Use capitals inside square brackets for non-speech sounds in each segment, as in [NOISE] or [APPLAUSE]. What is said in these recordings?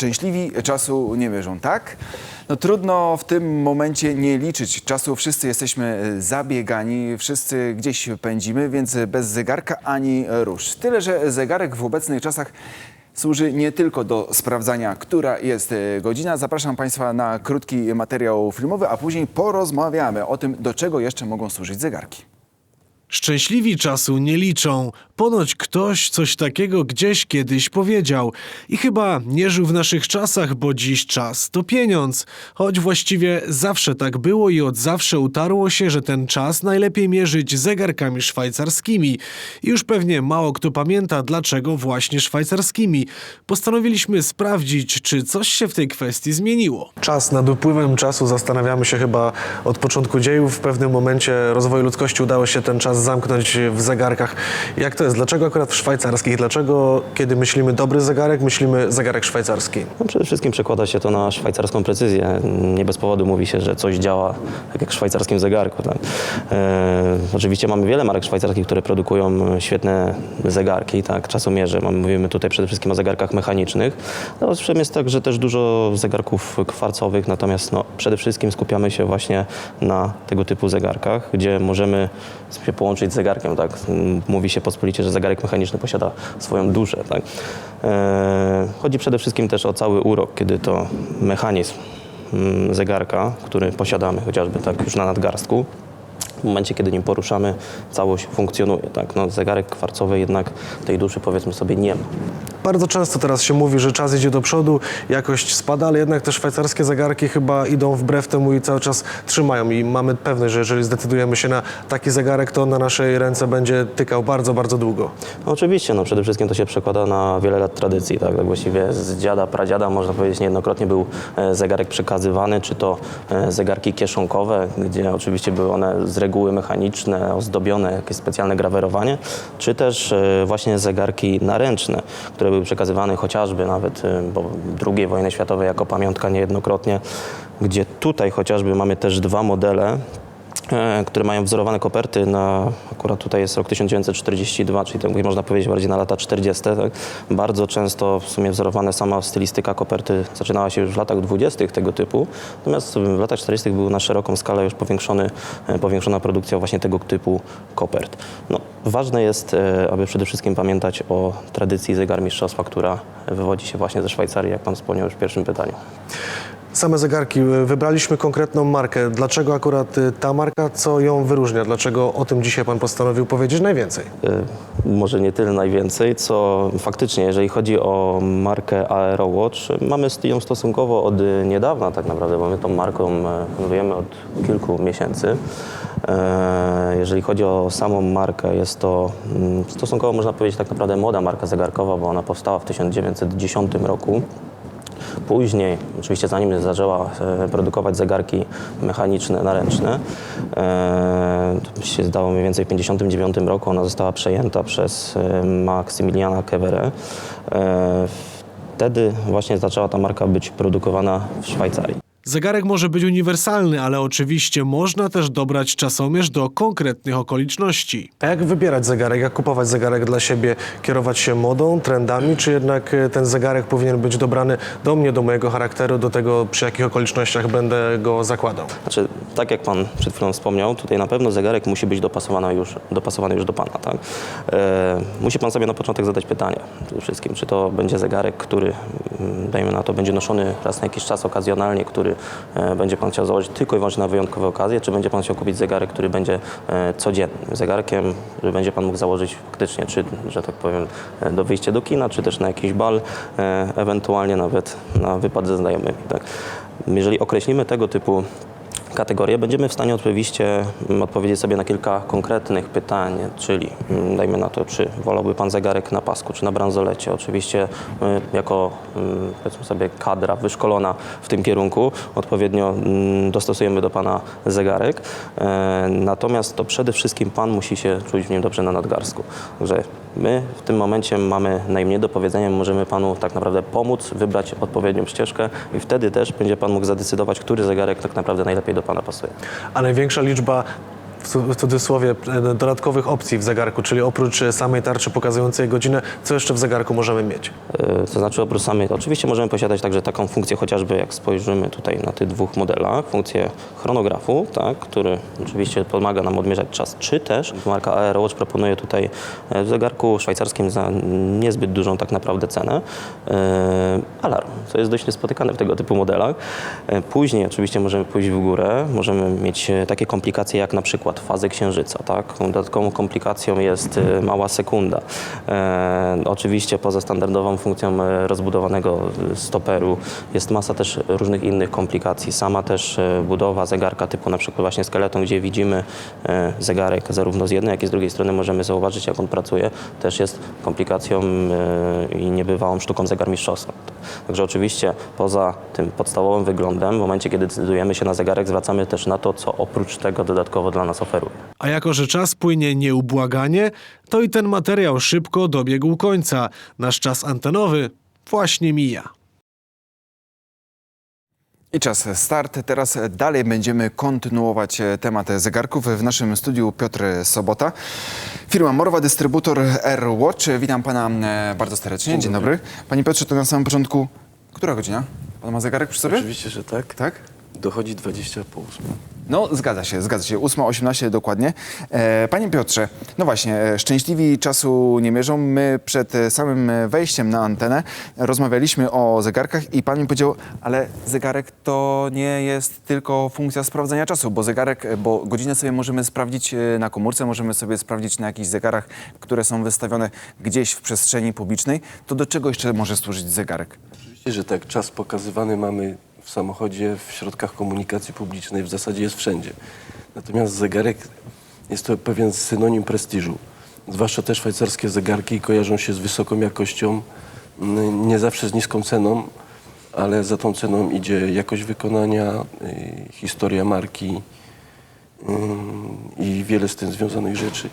Szczęśliwi czasu nie mierzą, tak? No trudno w tym momencie nie liczyć czasu. Wszyscy jesteśmy e, zabiegani, wszyscy gdzieś pędzimy, więc bez zegarka ani rusz. Tyle, że zegarek w obecnych czasach służy nie tylko do sprawdzania, która jest e, godzina. Zapraszam Państwa na krótki materiał filmowy, a później porozmawiamy o tym, do czego jeszcze mogą służyć zegarki. Szczęśliwi czasu nie liczą. Ponoć ktoś coś takiego gdzieś kiedyś powiedział. I chyba nie żył w naszych czasach, bo dziś czas to pieniądz. Choć właściwie zawsze tak było i od zawsze utarło się, że ten czas najlepiej mierzyć zegarkami szwajcarskimi. I już pewnie mało kto pamięta, dlaczego właśnie szwajcarskimi. Postanowiliśmy sprawdzić, czy coś się w tej kwestii zmieniło. Czas nad upływem czasu zastanawiamy się chyba od początku dziejów. W pewnym momencie rozwoju ludzkości udało się ten czas zamknąć w zegarkach. Jak to jest? Dlaczego akurat w szwajcarskich? Dlaczego, kiedy myślimy dobry zegarek, myślimy zegarek szwajcarski? No przede wszystkim przekłada się to na szwajcarską precyzję. Nie bez powodu mówi się, że coś działa tak jak w szwajcarskim zegarku. Tak? E, oczywiście mamy wiele marek szwajcarskich, które produkują świetne zegarki, tak? czasomierze. Mówimy tutaj przede wszystkim o zegarkach mechanicznych. No, owszem, jest także też dużo zegarków kwarcowych, natomiast no, przede wszystkim skupiamy się właśnie na tego typu zegarkach, gdzie możemy się połączyć z zegarkiem. Tak? Mówi się pospolicie, że zegarek mechaniczny posiada swoją duszę. Tak? E, chodzi przede wszystkim też o cały urok, kiedy to mechanizm mm, zegarka, który posiadamy chociażby tak już na nadgarstku, w momencie, kiedy nim poruszamy, całość funkcjonuje. Tak? No, zegarek kwarcowy jednak tej duszy powiedzmy sobie nie ma. Bardzo często teraz się mówi, że czas idzie do przodu, jakość spada, ale jednak te szwajcarskie zegarki chyba idą wbrew temu i cały czas trzymają. I mamy pewność, że jeżeli zdecydujemy się na taki zegarek, to on na naszej ręce będzie tykał bardzo, bardzo długo. No oczywiście, no przede wszystkim to się przekłada na wiele lat tradycji, tak? tak właściwie z dziada, pradziada można powiedzieć niejednokrotnie był e, zegarek przekazywany, czy to e, zegarki kieszonkowe, gdzie oczywiście były one z reguły mechaniczne, ozdobione, jakieś specjalne grawerowanie, czy też e, właśnie zegarki naręczne, które były przekazywane chociażby nawet e, po II wojnie światowej jako pamiątka niejednokrotnie, gdzie tutaj chociażby mamy też dwa modele, e, które mają wzorowane koperty na, akurat tutaj jest rok 1942, czyli tak można powiedzieć bardziej na lata 40. Tak? Bardzo często w sumie wzorowane sama stylistyka koperty zaczynała się już w latach 20. tego typu, natomiast w latach 40. był na szeroką skalę już powiększony, e, powiększona produkcja właśnie tego typu kopert. No, ważne jest, e, aby przede wszystkim pamiętać o tradycji zegarmistrzostwa, która wywodzi się właśnie ze Szwajcarii, jak Pan wspomniał już w pierwszym pytaniu. Same zegarki, y, wybraliśmy konkretną markę. Dlaczego akurat y, ta marka, co ją wyróżnia? Dlaczego o tym dzisiaj Pan postanowił powiedzieć najwięcej? Y, może nie tyle najwięcej, co faktycznie, jeżeli chodzi o markę Aerowatch, mamy ją stosunkowo od niedawna tak naprawdę, bo my tą marką handlujemy od kilku miesięcy. Jeżeli chodzi o samą markę, jest to mm, stosunkowo można powiedzieć tak naprawdę młoda marka zegarkowa, bo ona powstała w 1910 roku. Później, oczywiście zanim zaczęła e, produkować zegarki mechaniczne, naręczne, e, to się zdało mniej więcej w 1959 roku, ona została przejęta przez e, Maksymiliana Kevere. E, Wtedy właśnie zaczęła ta marka być produkowana w Szwajcarii. Zegarek może być uniwersalny, ale oczywiście można też dobrać czasomierz do konkretnych okoliczności. A jak wybierać zegarek? Jak kupować zegarek dla siebie? Kierować się modą, trendami, czy jednak y, ten zegarek powinien być dobrany do mnie, do mojego charakteru, do tego, przy jakich okolicznościach będę go zakładał? Znaczy, tak jak Pan przed chwilą wspomniał, tutaj na pewno zegarek musi być dopasowany już, dopasowany już do Pana. Tak? E, musi Pan sobie na początek zadać pytanie przede wszystkim, czy to będzie zegarek, który, mm, dajmy na to, będzie noszony raz na jakiś czas okazjonalnie, który e, będzie Pan chciał założyć tylko i wyłącznie na wyjątkowe okazje, czy będzie Pan chciał kupić zegarek, który będzie e, codziennym zegarkiem, że będzie Pan mógł założyć faktycznie, czy, że tak powiem, e, do wyjścia do kina, czy też na jakiś bal, ewentualnie nawet na wypad ze znajomymi. Tak? Jeżeli określimy tego typu kategorie, będziemy w stanie oczywiście mm, odpowiedzieć sobie na kilka konkretnych pytań, czyli mm, dajmy na to, czy wolałby Pan zegarek na pasku, czy na bransolecie. Oczywiście my jako mm, powiedzmy sobie kadra wyszkolona w tym kierunku odpowiednio dostosujemy do Pana zegarek. E, Natomiast to przede wszystkim Pan musi się czuć w nim dobrze na nadgarstku. Także my w tym momencie mamy najmniej do powiedzenia, możemy Panu tak naprawdę pomóc, wybrać odpowiednią ścieżkę i wtedy też będzie Pan mógł zadecydować, który zegarek tak naprawdę najlepiej do Pana pasuje. A największa liczba w cu- w cudzysłowie e, dodatkowych opcji w zegarku, czyli oprócz e, samej tarczy pokazującej godzinę, co jeszcze w zegarku możemy mieć? E, To znaczy oprócz samej, oczywiście możemy posiadać także taką funkcję, chociażby jak spojrzymy tutaj na tych dwóch modelach, funkcję chronografu, tak, który oczywiście pomaga nam odmierzać czas, czy też marka Aerowatch proponuje tutaj w zegarku szwajcarskim za niezbyt dużą tak naprawdę cenę alarm, co jest dość niespotykane w tego typu modelach. Później oczywiście możemy pójść w górę, możemy mieć takie komplikacje jak na przykład fazę księżyca, tak? Dodatkową komplikacją jest e, mała sekunda. E, oczywiście poza standardową funkcją e, rozbudowanego e, stoperu jest masa też różnych innych komplikacji. Sama też e, budowa zegarka typu na przykład właśnie skeleton, gdzie widzimy zegarek zarówno z jednej, jak i z drugiej strony możemy zauważyć, jak on pracuje, też jest komplikacją i niebywałą sztuką zegarmistrzowską. Także oczywiście poza tym podstawowym wyglądem, w momencie, kiedy decydujemy się na zegarek, zwracamy też na to, co oprócz tego dodatkowo dla nas oferuje. A jako, że czas płynie nieubłaganie, to i ten materiał szybko dobiegł końca. Nasz czas antenowy właśnie mija. I czas start. Teraz dalej będziemy kontynuować e, temat zegarków. W naszym studiu Piotr Sobota, firma Morwa, dystrybutor AirWatch. Witam pana e, bardzo serdecznie. Dzień dobry. Panie Piotrze, to na samym początku, która godzina? Pan ma zegarek przy sobie? Oczywiście, że tak. Tak? Dochodzi 20 po 8. No, zgadza się, zgadza się. 8.18 dokładnie. E, panie Piotrze, no właśnie, e, szczęśliwi czasu nie mierzą. My przed e, samym e, wejściem na antenę rozmawialiśmy o zegarkach i pan mi powiedział, ale zegarek to nie jest tylko funkcja sprawdzania czasu, bo zegarek, e, bo godzinę sobie możemy sprawdzić e, na komórce, możemy sobie sprawdzić na jakichś zegarach, które są wystawione gdzieś w przestrzeni publicznej. To do czego jeszcze może służyć zegarek? Oczywiście, że tak. Czas pokazywany mamy w samochodzie, w środkach komunikacji publicznej, w zasadzie jest wszędzie. Natomiast zegarek jest to pewien synonim prestiżu. Zwłaszcza te szwajcarskie zegarki kojarzą się z wysoką jakością, nie zawsze z niską ceną, ale za tą ceną idzie jakość wykonania, y, historia marki ym, i wiele z tym związanych rzeczy.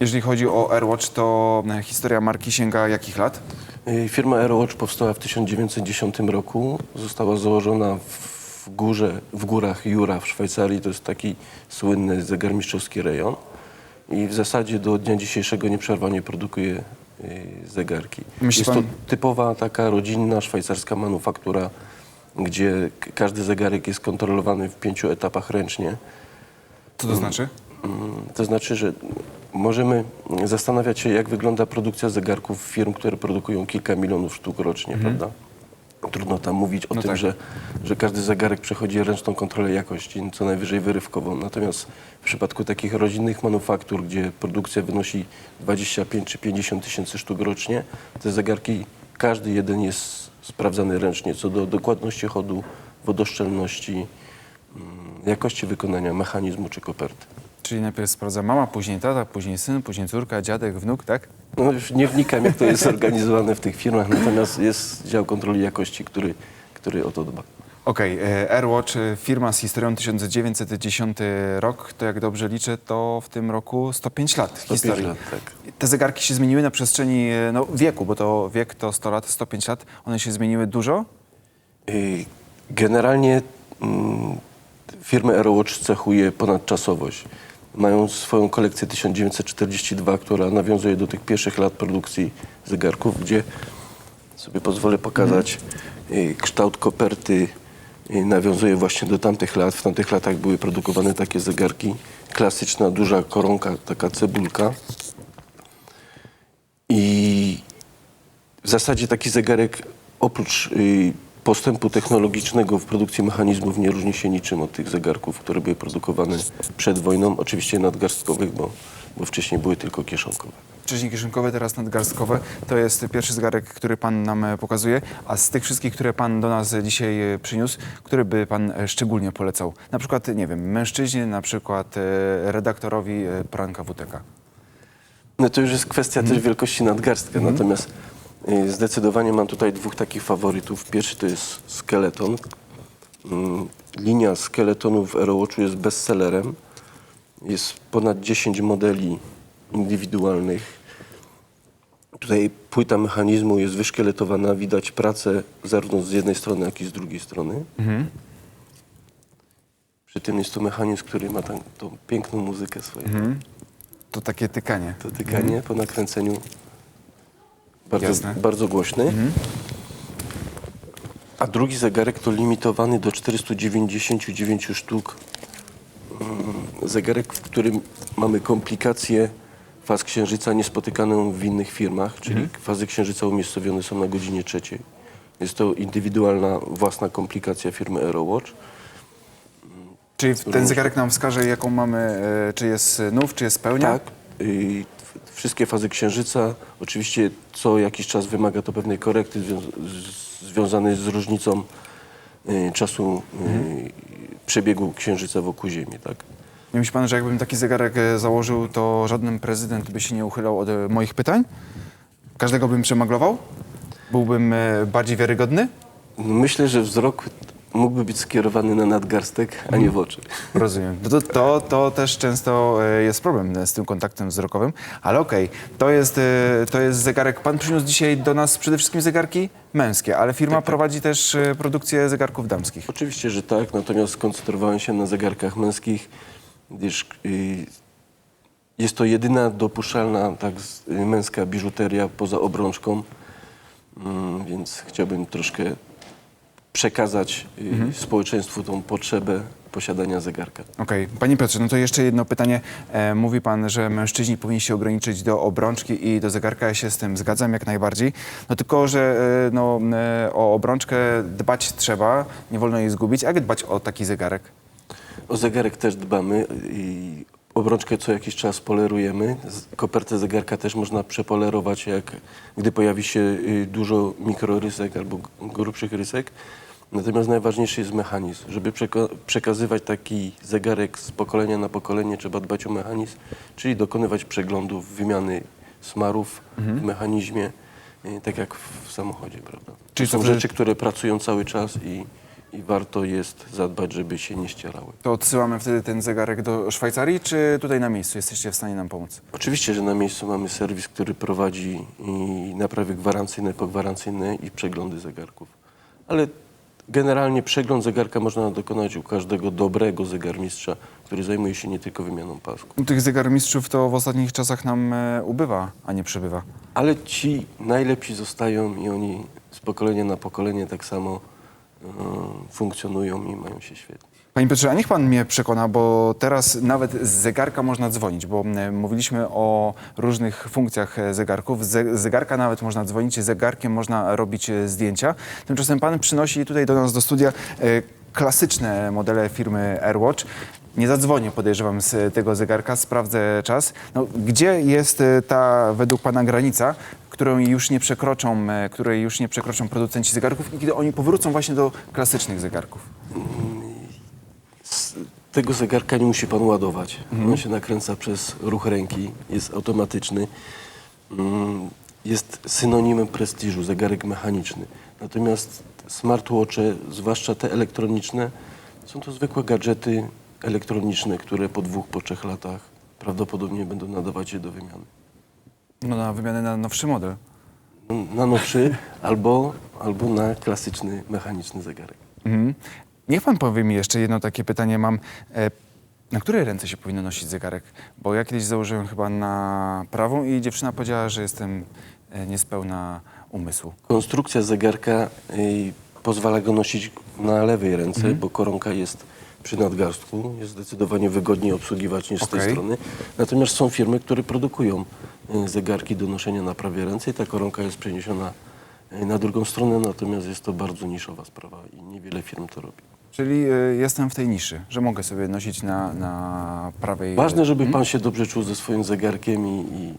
Jeżeli chodzi o AirWatch, to e, historia marki sięga jakich lat? Y, Firma AeroWatch powstała w 1910 roku. Została założona w, górze, w górach Jura w Szwajcarii. To jest taki słynny zegarmistrzowski rejon. I w zasadzie do dnia dzisiejszego nieprzerwanie produkuje y, zegarki. Myśli jest pan- to typowa taka rodzinna szwajcarska manufaktura, gdzie każdy zegarek jest kontrolowany w pięciu etapach ręcznie. Co to znaczy? Mm, To znaczy, że możemy zastanawiać się, jak wygląda produkcja zegarków firm, które produkują kilka milionów sztuk rocznie, prawda? Trudno tam mówić o No tym, tak. że, że każdy zegarek przechodzi ręczną kontrolę jakości, co najwyżej wyrywkową. Natomiast w przypadku takich rodzinnych manufaktur, gdzie produkcja wynosi 25 czy 50 tysięcy sztuk rocznie, te zegarki, każdy jeden jest sprawdzany ręcznie, co do dokładności chodu, wodoszczelności, mm, jakości wykonania mechanizmu czy koperty. Czyli najpierw sprawdza mama, później tata, później syn, później córka, dziadek, wnuk, tak? No już nie wnikam, jak to jest zorganizowane w tych firmach, natomiast jest dział kontroli jakości, który, który o to dba. Okej, e, AirWatch, e, firma z historią 1910 rok, to jak dobrze liczę, to w tym roku 105 lat 105 historii. lat, tak. Te zegarki się zmieniły na przestrzeni e, no, wieku, bo to wiek to 100 lat, 105 lat. One się zmieniły dużo? Generalnie mm, firmę AeroWatch cechuje ponadczasowość. Mają swoją kolekcję 1942, która nawiązuje do tych pierwszych lat produkcji zegarków, gdzie sobie pozwolę pokazać y, kształt koperty y, nawiązuje właśnie do tamtych lat. W tamtych latach były produkowane takie zegarki. Klasyczna, duża koronka, taka cebulka. I w zasadzie taki zegarek oprócz y, postępu technologicznego w produkcji mechanizmów nie różni się niczym od tych zegarków, które były produkowane przed wojną, oczywiście nadgarstkowych, bo, bo wcześniej były tylko kieszonkowe. Wcześniej kieszonkowe, teraz nadgarstkowe. To jest pierwszy zegarek, który pan nam e, pokazuje. A z tych wszystkich, które pan do nas dzisiaj e, przyniósł, który by pan e, szczególnie polecał? Na przykład, nie wiem, mężczyźnie, na przykład e, redaktorowi e, Pranka WTK. No to już jest kwestia też wielkości nadgarstka, natomiast y, zdecydowanie mam tutaj dwóch takich faworytów. Pierwszy to jest skeleton. Mm, Linia skeletonów w Aerowatchu jest bestsellerem. Jest ponad 10 modeli indywidualnych. Tutaj płyta mechanizmu jest wyszkieletowana, widać pracę zarówno z jednej strony, jak i z drugiej strony. Przy tym jest to mechanizm, który ma tam, tą piękną muzykę swoją. To takie tykanie. To tykanie po nakręceniu bardzo, Jasne. bardzo głośny. A drugi zegarek to limitowany do 499 sztuk. Mm, Zegarek, w którym mamy komplikację faz księżyca niespotykaną w innych firmach, czyli fazy księżyca umiejscowione są na godzinie trzeciej. Jest to indywidualna, własna komplikacja firmy Aerowatch. Czyli ten zegarek nam wskaże, jaką mamy, e, czy jest nów, czy jest pełnia? Tak. Wszystkie fazy księżyca, oczywiście co jakiś czas wymaga to pewnej korekty zwią- z- związanej z różnicą y, czasu y, przebiegu księżyca wokół Ziemi. Tak? Nie myśli pan, że jakbym taki zegarek e, założył, to żaden prezydent by się nie uchylał od e, moich pytań? Każdego bym przemaglował? Byłbym e, bardziej wiarygodny? Myślę, że wzrok mógłby być skierowany na nadgarstek, a nie w oczy. Rozumiem. No To, to, to też często e, jest problem z tym kontaktem wzrokowym, ale okej, to, jest, e, to jest zegarek. Pan przyniósł dzisiaj do nas przede wszystkim zegarki męskie, ale firma prowadzi też e, produkcję zegarków damskich. Oczywiście, że tak, natomiast skoncentrowałem się na zegarkach męskich, gdyż y, jest to jedyna dopuszczalna tak, męska biżuteria poza obrączką, mm, więc chciałbym troszkę przekazać y, społeczeństwu tą potrzebę posiadania zegarka. Okej. Panie Piotrze, no to jeszcze jedno pytanie. E, mówi pan, że mężczyźni powinni się ograniczyć do obrączki i do zegarka. Ja się z tym zgadzam jak najbardziej. No tylko, że e, no, e, o obrączkę dbać trzeba, nie wolno jej zgubić. Jak dbać o taki zegarek? O zegarek też dbamy i obrączkę co jakiś czas polerujemy. Kopertę zegarka też można przepolerować, jak gdy pojawi się y, dużo mikrorysek albo grubszych rysek. Natomiast najważniejszy jest mechanizm. Żeby przeka- przekazywać taki zegarek z pokolenia na pokolenie, trzeba dbać o mechanizm, czyli dokonywać przeglądów, wymiany smarów w mechanizmie, y, tak jak w samochodzie, prawda? Czyli to są to rzeczy, które pracują cały czas i, i warto jest zadbać, żeby się nie ścierały. To odsyłamy wtedy ten zegarek do Szwajcarii, czy tutaj na miejscu jesteście w stanie nam pomóc? Oczywiście, że na miejscu mamy serwis, który prowadzi i naprawy gwarancyjne, pogwarancyjne i przeglądy zegarków. Ale generalnie przegląd zegarka można dokonać u każdego dobrego zegarmistrza, który zajmuje się nie tylko wymianą pasku. No, Tych zegarmistrzów to w ostatnich czasach nam e, ubywa, a nie przybywa. Ale ci najlepsi zostają i oni z pokolenia na pokolenie tak samo e, funkcjonują i mają się świetnie. Panie Piotrze, a niech pan mnie przekona, bo teraz nawet z zegarka można dzwonić, bo mówiliśmy o różnych funkcjach e, zegarków. Z ze- z zegarka nawet można dzwonić, zegarkiem można robić e, zdjęcia. Tymczasem pan przynosi tutaj do nas do studia e, klasyczne modele firmy AirWatch. Nie zadzwonię, podejrzewam, z tego zegarka, sprawdzę czas. No, gdzie jest ta według pana granica, którą już nie przekroczą, której już nie przekroczą producenci zegarków i kiedy oni powrócą właśnie do klasycznych zegarków? Tego zegarka nie musi pan ładować. On się nakręca przez ruch ręki, jest automatyczny. Mm, Jest synonimem prestiżu, zegarek mechaniczny. Natomiast smartwatche, zwłaszcza te elektroniczne, są to zwykłe gadżety elektroniczne, które po dwóch, po trzech latach prawdopodobnie będą nadawać się do wymiany. No na wymianę na nowszy model. Na nowszy albo, albo na klasyczny mechaniczny zegarek. Mhm. Niech pan powie mi jeszcze jedno takie pytanie mam. E, Na której ręce się powinno nosić zegarek? Bo ja kiedyś założyłem chyba na prawą i dziewczyna powiedziała, że jestem e, niespełna umysłu. Konstrukcja zegarka y, pozwala go nosić na lewej ręce, Mhm. bo koronka jest przy nadgarstku. Jest zdecydowanie wygodniej obsługiwać niż z tej strony. Natomiast są firmy, które produkują y, zegarki do noszenia na prawej ręce i ta koronka jest przeniesiona y, na drugą stronę, natomiast jest to bardzo niszowa sprawa i niewiele firm to robi. Czyli e, jestem w tej niszy, że mogę sobie nosić na, na prawej... Ważne, żeby pan się dobrze czuł ze swoim zegarkiem i, i,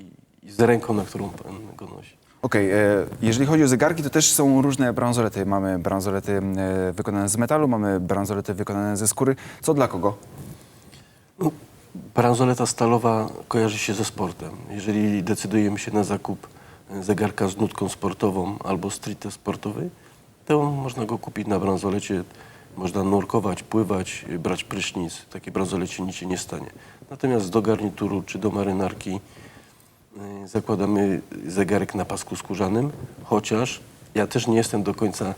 i, i z ręką, na którą pan go nosi. Okej, e, jeżeli chodzi o zegarki, to też są różne bransolety. Mamy bransolety e, wykonane z metalu, mamy bransolety wykonane ze skóry. Co dla kogo? Bransoleta stalowa kojarzy się ze sportem. Jeżeli decydujemy się na zakup zegarka z nutką sportową albo stricte sportowej, to można go kupić na bransolecie. Można nurkować, pływać, brać prysznic. Takiej bransolecie nic się nie stanie. Natomiast do garnituru czy do marynarki e, zakładamy zegarek na pasku skórzanym, chociaż ja też nie jestem do końca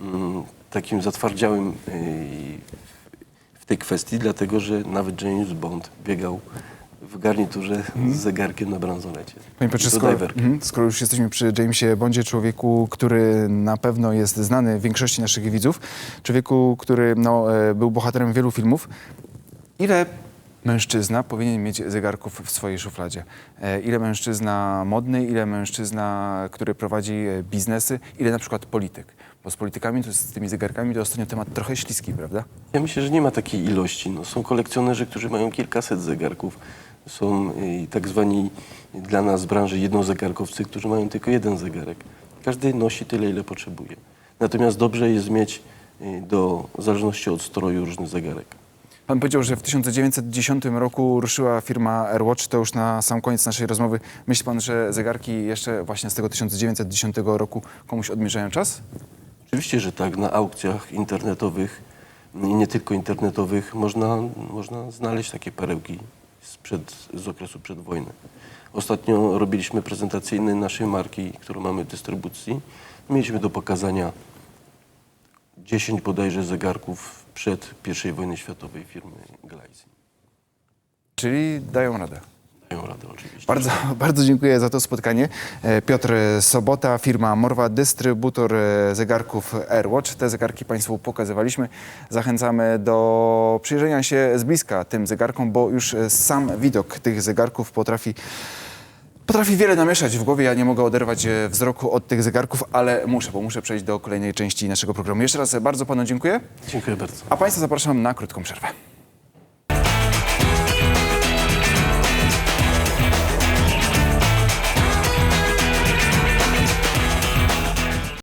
mm, takim zatwardziałym e, kwestii, dlatego że nawet James Bond biegał w garniturze z zegarkiem na bransolecie. Panie Piotrze, skoro, mhm, skoro już jesteśmy przy Jamesie Bondzie, człowieku, który na pewno jest znany większości naszych widzów, człowieku, który no, e, był bohaterem wielu filmów, ile mężczyzna powinien mieć zegarków w swojej szufladzie? E, Ile mężczyzna modny, ile mężczyzna, który prowadzi e, biznesy, ile na przykład polityk? Bo z politykami, to z tymi zegarkami to ostatnio temat trochę śliski, prawda? Ja myślę, że nie ma takiej ilości. No, są kolekcjonerzy, którzy mają kilkaset zegarków. Są y, tak zwani dla nas z branży jednozegarkowcy, którzy mają tylko jeden zegarek. Każdy nosi tyle, ile potrzebuje. Natomiast dobrze jest mieć y, do, w zależności od stroju różny zegarek. Pan powiedział, że w 1910 roku ruszyła firma AirWatch. To już na sam koniec naszej rozmowy. Myśli pan, że zegarki jeszcze właśnie z tego 1910 roku komuś odmierzają czas? Oczywiście, że tak. Na aukcjach internetowych nie tylko internetowych można, można znaleźć takie perełki sprzed, z okresu przedwojny. Ostatnio robiliśmy prezentacyjny naszej marki, którą mamy w dystrybucji. Mieliśmy do pokazania 10 bodajże zegarków przed I wojny światowej firmy Gleisi. Czyli dają radę. Dają radę oczywiście. Bardzo, [LAUGHS] bardzo dziękuję za to spotkanie. E, Piotr Sobota, firma Morwa, dystrybutor e, zegarków AirWatch. Te zegarki Państwu pokazywaliśmy. Zachęcamy do przyjrzenia się z bliska tym zegarkom, bo już e, sam widok tych zegarków potrafi Potrafi wiele namieszać w głowie. Ja nie mogę oderwać wzroku od tych zegarków, ale muszę, bo muszę przejść do kolejnej części naszego programu. Jeszcze raz bardzo panu dziękuję, Dziękuję bardzo. a państwa zapraszam na krótką przerwę.